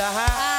lahat.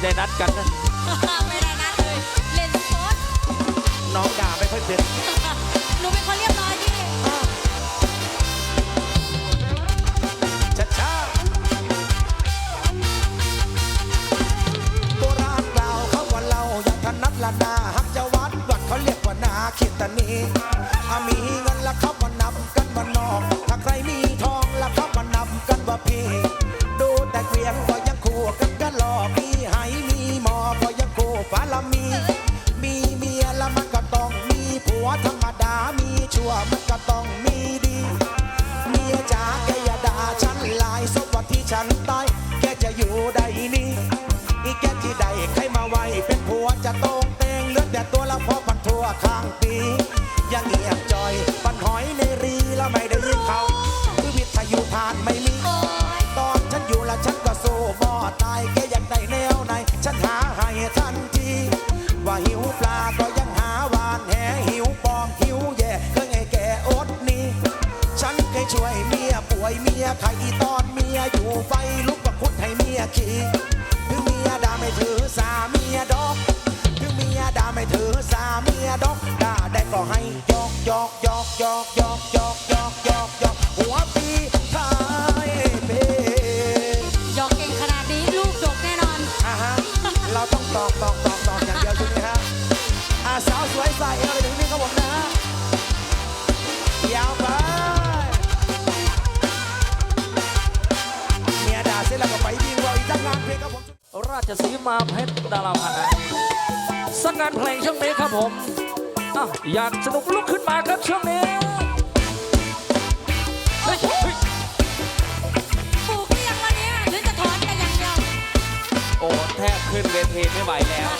ไม่ได้นัดกันนะ ไม่ได้นัดเลย เล่นสดน้องด่าไม่ค่อยเป็นหนูเป็นคนเรียบร้อยพี่ช้าช้าโบราณเราเขาว่าเราอย่างพนัดละนาฮักจะวัดวัดเขาเรียกว่านาเขตานีอามีเงินละเขาว่านับกันว่านอก ถ้าใครมีทองละเขาว่านับกันว่าพี่ y านเพลงครับผมราชสีมาเพชรดาราพันธ์สักงานเพลงช่วงนี้ครับผมอยากสนุกลุกขึ้นมาครับช่วงนี้ปลูกเรียงวันนี้หรือจะถอนแต่ย่งเดีโอ้แทบขึ้นเวทีไม่ไหวแล้ว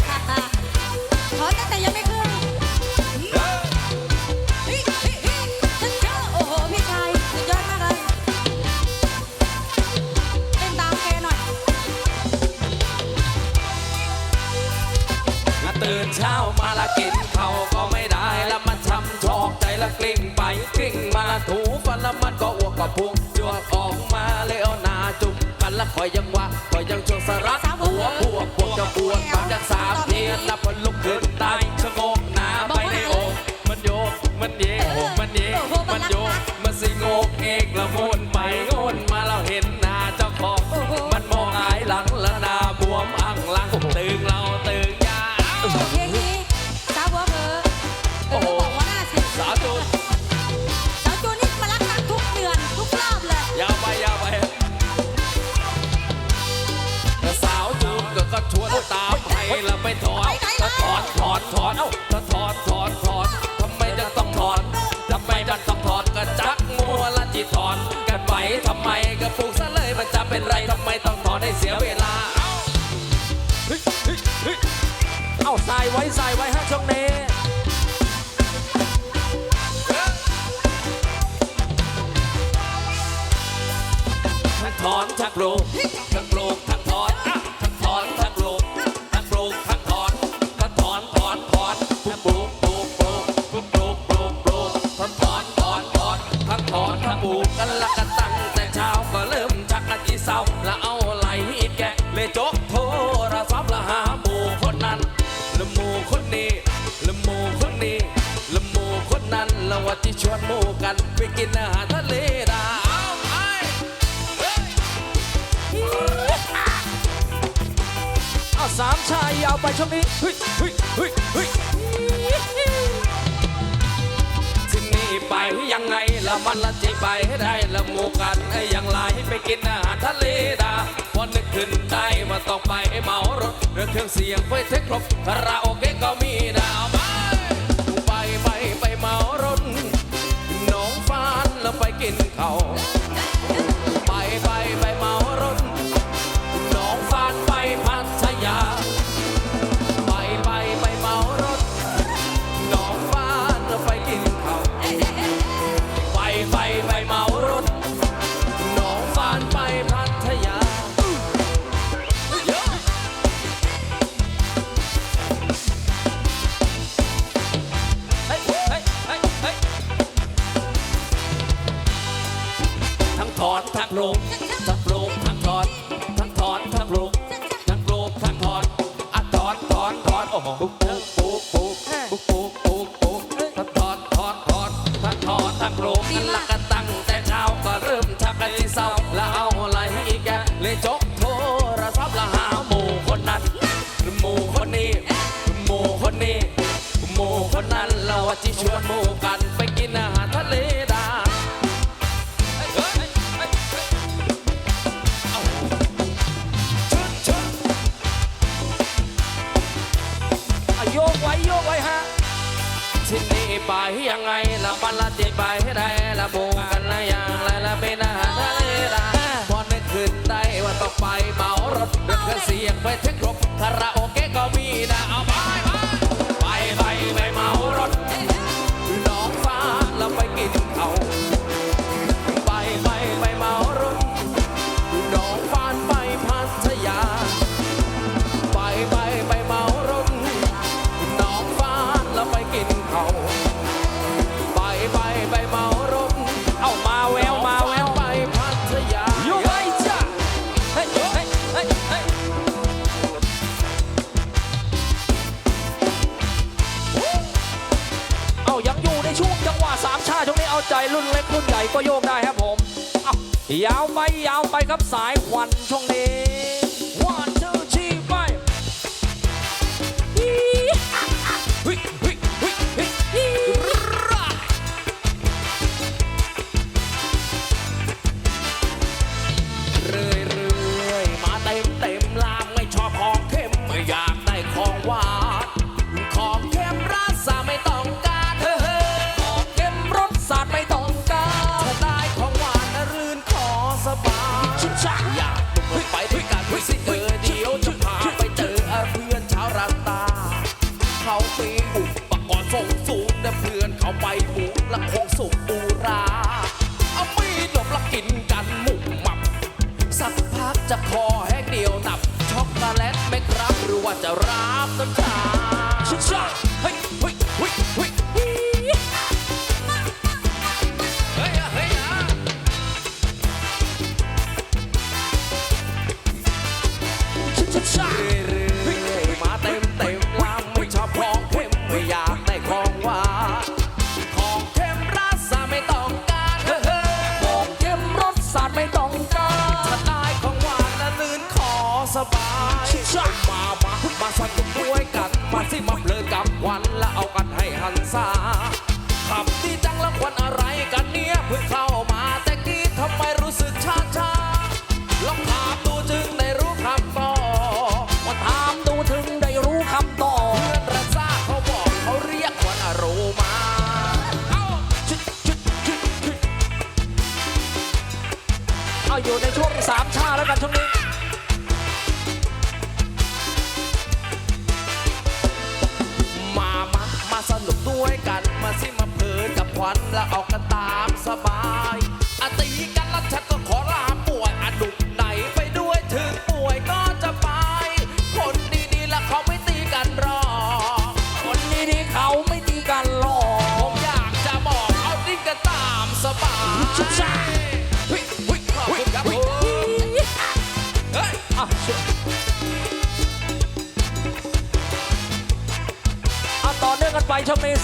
ถอนตั้งแต่ยังไม่ ช้ามาละกินเขาก็ไม่ได้ละมันทำชอกใจละกลิ้งไปกลิ้งมาถูฟันละมันก็อ้วกกระพุงจวกออกมาเลยเอาหนาจุ่มกันละคอยยังวะคอยยังชงสารัดหัวพวกพวกจะปวดปากจะ ถอนชักโครกชักโครก ยาวไปช่วงนี้ไปยังไงละมันละจีไปได้ละหมูกันไอยังไรไปกินอาหารทะเลดาพอนึกขึ้นได้มาต้องไปเมารถเรื่องเครื่องเสียงไฟเทคครบคาราโอเกะก็มีดาวไปไปไปไปเมารถน้องฟ้านแล้วไปกินเขา คนนั้นเราจะชวนหมู่กัน ยังไงละปันละจิไปให้ได้ละบูกันละอย่างไรละไม่นอาหาทะเลละพอนึกขึ้นได้ว่าต้องไปเมารถเดินเสียงไปเช็ครบคาราโอเกะก็มีนะเอา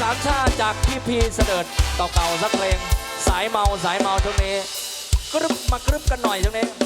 ามชาติจากพี่พีเสด็จต่อเก่าสักเพลง สายเมาสายเมาช่วงนี้กรึบมากรึบกันหน่อยช่วงนี้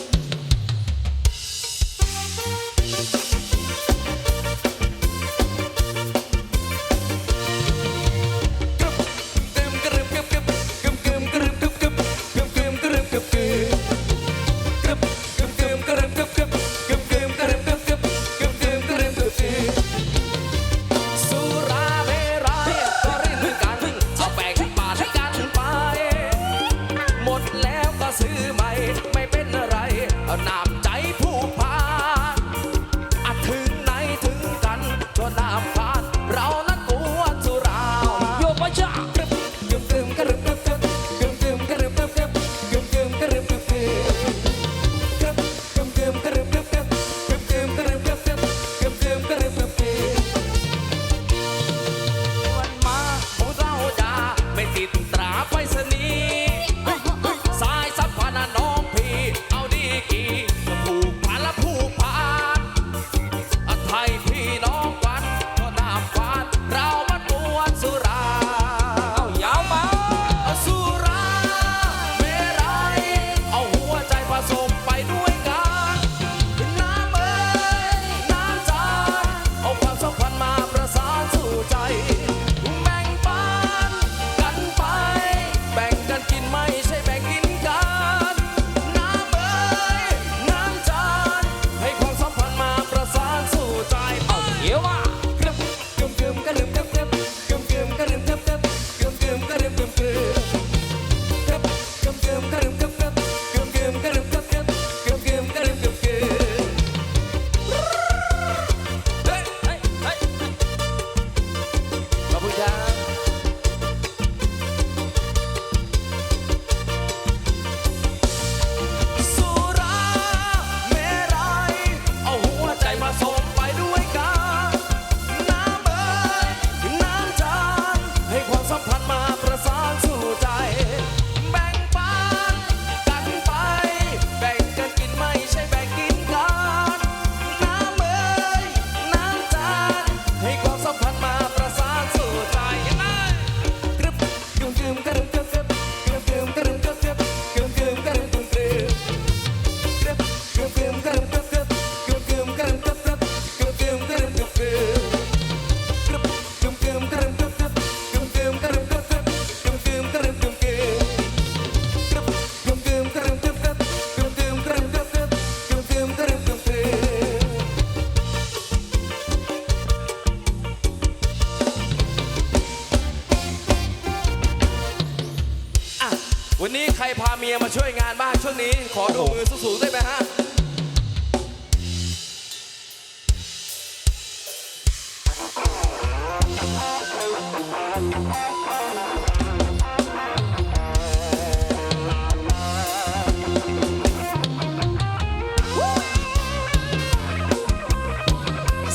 ใครพาเมียมาช่วยงานบ้างช่วงนี้ ขอดูมือสูงๆได้ไหมฮะ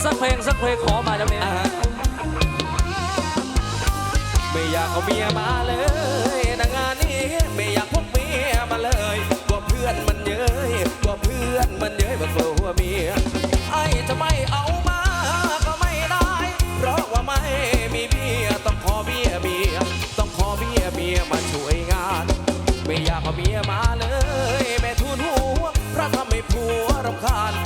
สักเพลงสักเพลงขอมาแล้วเนี่ไม่อยากเอาเมียมาเลยนงานนี้ไม่ มียมาช่วยงาน ไม่อยากเอาเมียมาเลย แม่ทูนหัวเพราะทำให้ผัวรำคาญ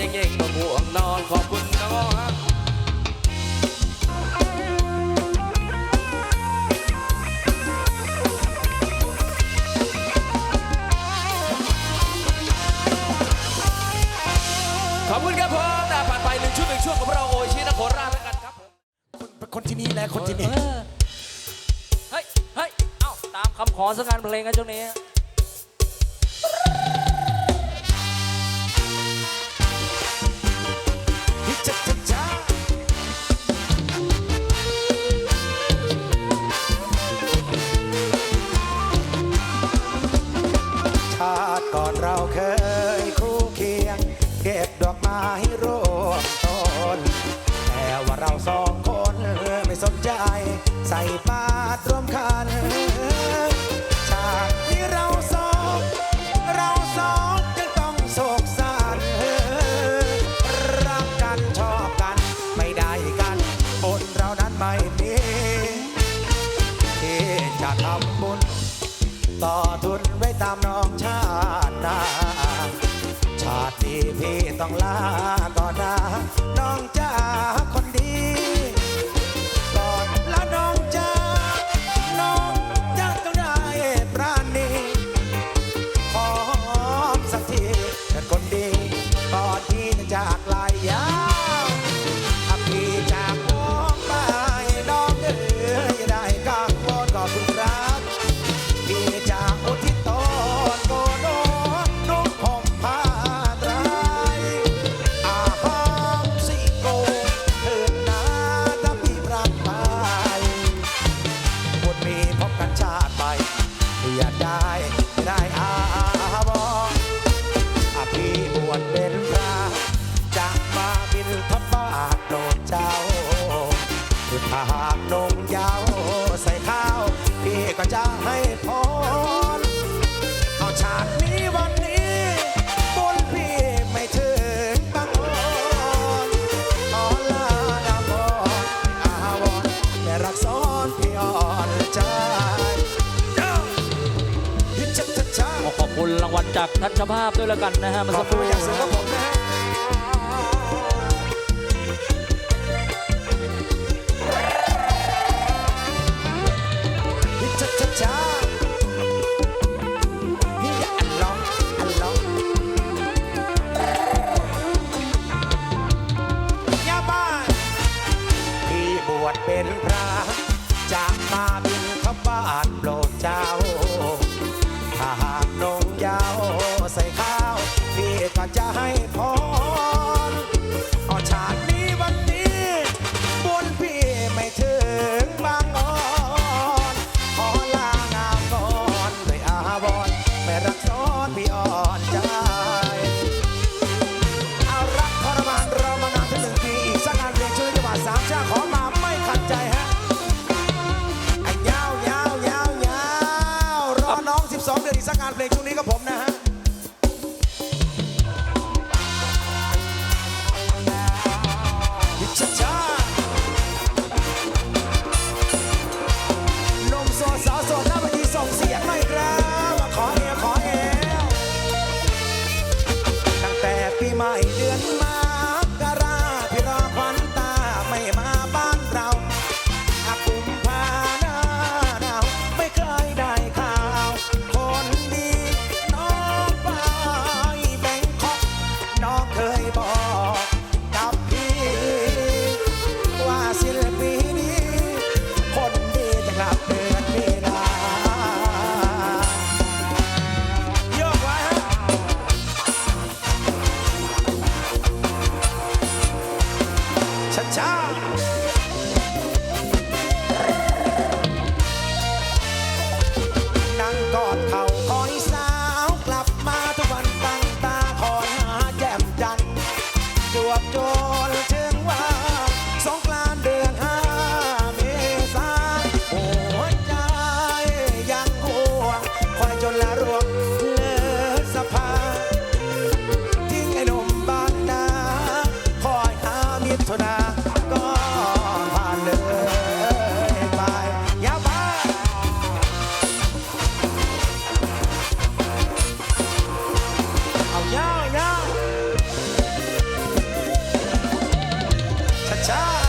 เย่งๆมาบวงนอนขอบคุณน้องขอบคุณครับผมนะผ่านไปหนึ่งชุดหนึ่งช่วงกับเราโอชินะโคราชแล้วกันครับคนที่นี่แหละคนที่นี่ เฮ้ย เฮ้ย เอ้า ตามคำขอสักการเพลงกันช่วงนี้ ใส่บาตรรวมคัน বেগুনি shot.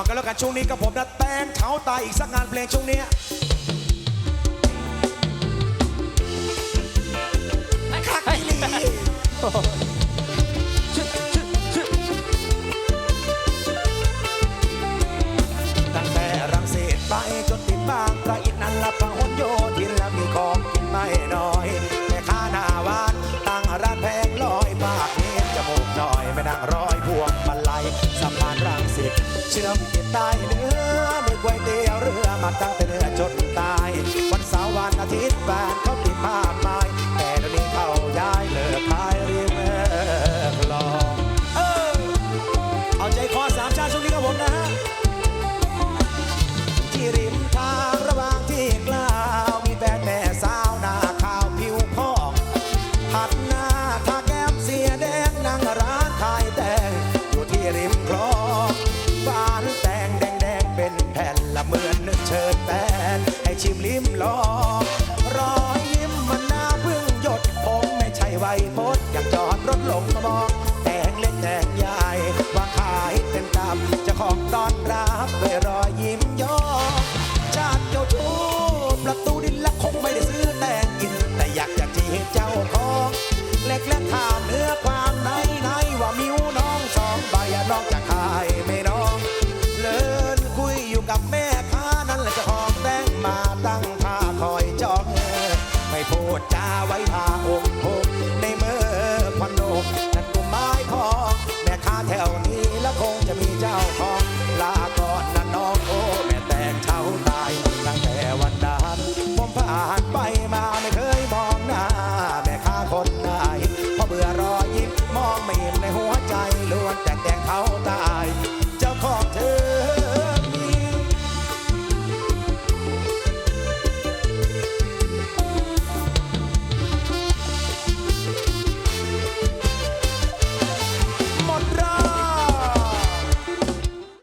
ก่อนกันแล้วกันช่วงนี้กับผมนะแตงเขาตายอีกสักงานเพลงช่วงนี้คักอีหลี ชื่อมขีดใต้เรือไม่ไกวเตียวเรือมาตั้งแต่ เนื้อความไหนไนว่ามิวน้องสองใบนอกจากใคร